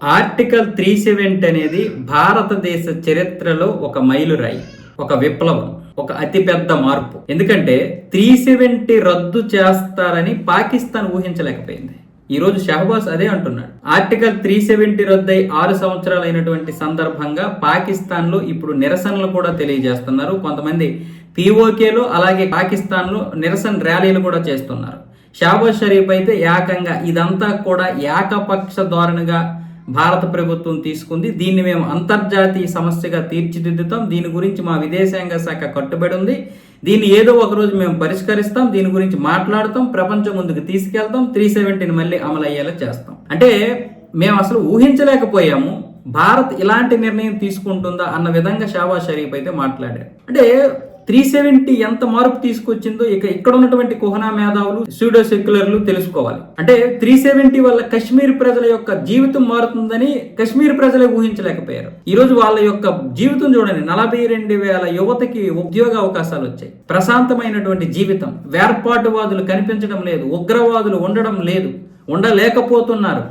Article three seventy అనేది భారతదేశ చరిత్రలో ఒక మైలురాయి ఒక విప్లవం ఒక అతిపెద్ద మార్పు. ఎందుకంటే త్రీ సెవెంటీ రద్దు చేస్తారని పాకిస్తాన్ ఊహించలేకపోయింది. ఈరోజు షహబాస్ షహబాజ్ అదే అంటున్నాడు. ఆర్టికల్ త్రీ సెవెంటీ రద్దై ఆరు సంవత్సరాలు అయినటువంటి సందర్భంగా పాకిస్తాన్లో ఇప్పుడు నిరసనలు కూడా తెలియజేస్తున్నారు. కొంతమంది పీఓకేలో అలాగే పాకిస్తాన్లో నిరసన ర్యాలీలు కూడా చేస్తున్నారు. షాబాజ్ షరీఫ్ అయితే ఏకంగా ఇదంతా కూడా ఏకపక్ష ధోరణిగా భారత ప్రభుత్వం తీసుకుంది. దీన్ని మేము అంతర్జాతీయ సమస్యగా తీర్చిదిద్దుతాం. దీని గురించి మా విదేశాంగ శాఖ కట్టుబడి ఉంది. దీన్ని ఏదో ఒక రోజు మేము పరిష్కరిస్తాం. దీని గురించి మాట్లాడతాం. ప్రపంచం ముందుకు తీసుకెళ్తాం. త్రీ సెవెంటీని మళ్ళీ అమలు అయ్యేలా చేస్తాం. అంటే మేము అసలు ఊహించలేకపోయాము. భారత్ ఇలాంటి నిర్ణయం తీసుకుంటుందా అన్న విధంగా షాబా షరీఫ్ అయితే మాట్లాడారు. అంటే త్రీ సెవెంటీ ఎంత మార్పు తీసుకొచ్చిందో ఇక ఇక్కడ ఉన్నటువంటి కుహనా మేధావులు సూడో సెక్యులర్లు తెలుసుకోవాలి. అంటే త్రీ సెవెంటీ వల్ల కశ్మీర్ ప్రజల యొక్క జీవితం మారుతుందని కశ్మీర్ ప్రజలే ఊహించలేకపోయారు. ఈ రోజు వాళ్ళ యొక్క జీవితం చూడండి నలభై రెండు వేల యువతకి ఉద్యోగ అవకాశాలు వచ్చాయి. ప్రశాంతమైనటువంటి జీవితం వేర్పాటువాదులు కనిపించడం లేదు ఉగ్రవాదులు ఉండడం లేదు ఉండలేకపోతున్నారు.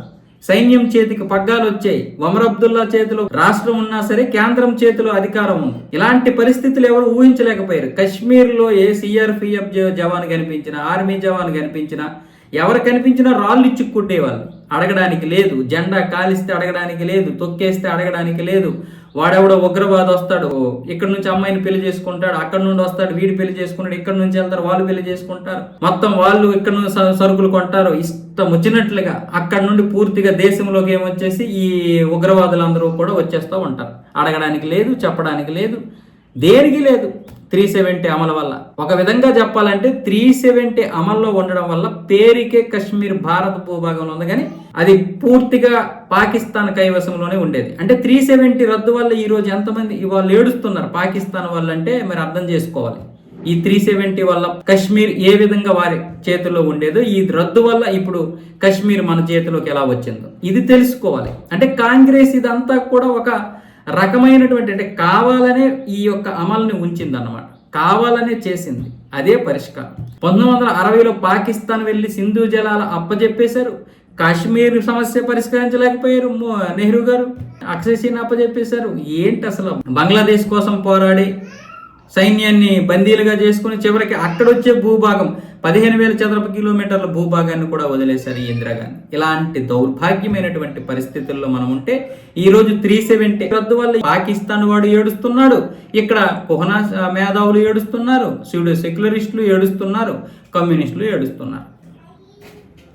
సైన్యం చేతికి పగ్గాలు వచ్చాయి. ఒమర్ అబ్దుల్లా చేతిలో రాష్ట్రం ఉన్నా సరే కేంద్రం చేతిలో అధికారం ఉంది. ఇలాంటి పరిస్థితులు ఎవరు ఊహించలేకపోయారు. కశ్మీర్లో ఏ సిఆర్పిఎఫ్ జవాన్ కనిపించినా ఆర్మీ జవాన్ కనిపించినా ఎవరు కనిపించినా రాళ్ళు ఇచ్చి కుట్టేవాళ్ళు. అడగడానికి లేదు. జెండా కాలిస్తే అడగడానికి లేదు. తొక్కేస్తే అడగడానికి లేదు. వాడెవడో ఉగ్రవాది వస్తాడు ఇక్కడ నుంచి అమ్మాయిని పెళ్ళి చేసుకుంటాడు అక్కడ నుండి వస్తాడు వీడి పెళ్ళి చేసుకుంటాడు ఇక్కడ నుంచి వెళ్తారు వాళ్ళు పెళ్ళి చేసుకుంటారు. మొత్తం వాళ్ళు ఇక్కడ నుంచి స- సరుకులు కొంటారు ఇష్టం వచ్చినట్లుగా. అక్కడ నుండి పూర్తిగా దేశంలోకి ఏమొచ్చేసి ఈ ఉగ్రవాదులందరూ కూడా వచ్చేస్తూ ఉంటారు. అడగడానికి లేదు చెప్పడానికి లేదు దేనికి లేదు. త్రీ సెవెంటీ అమలు వల్ల. ఒక విధంగా చెప్పాలంటే త్రీ సెవెంటీ అమల్లో ఉండడం వల్ల పేరుకే కశ్మీర్ భారత భూభాగంలో ఉంది కానీ అది పూర్తిగా పాకిస్తాన్ కైవసంలోనే ఉండేది. అంటే త్రీ సెవెంటీ రద్దు వల్ల ఈ రోజు ఎంతమంది వాళ్ళు ఏడుస్తున్నారు? పాకిస్తాన్ వల్ల అంటే మరి అర్థం చేసుకోవాలి. ఈ త్రీ సెవెంటీ వల్ల కశ్మీర్ ఏ విధంగా వారి చేతిలో ఉండేదో ఈ రద్దు వల్ల ఇప్పుడు కశ్మీర్ మన చేతిలోకి ఎలా వచ్చిందో. ఇది తెలుసుకోవాలి. అంటే కాంగ్రెస్ ఇదంతా కూడా ఒక రకమైనటువంటి అంటే కావాలనే ఈ యొక్క అమలుని ఉంచింది అన్నమాట కావాలనే చేసింది. అదే పరిష్కారం. పంతొమ్మిది వందల అరవైలో పాకిస్తాన్ వెళ్ళి సింధు జలాల అప్పజెప్పేశారు. కాశ్మీర్ సమస్య పరిష్కరించలేకపోయారు మో- నెహ్రూ గారు. అక్షయసీని అప్పజెప్పేశారు. ఏంటి అసలు? బంగ్లాదేశ్ కోసం పోరాడి సైన్యాన్ని బందీలుగా చేసుకుని చివరికి అక్కడొచ్చే భూభాగం పదిహేను వేల చదరపు కిలోమీటర్ల భూభాగాన్ని కూడా వదిలేశారు ఇందిరాగాంధీ. ఇలాంటి దౌర్భాగ్యమైనటువంటి పరిస్థితుల్లో మనం ఉంటే ఈ రోజు త్రీ సెవెంటీ రద్దు వల్ల పాకిస్తాన్ వాడు ఏడుస్తున్నాడు ఇక్కడ కుహనా మేధావులు ఏడుస్తున్నారు సూడో సెక్యులరిస్టులు ఏడుస్తున్నారు కమ్యూనిస్టులు ఏడుస్తున్నారు.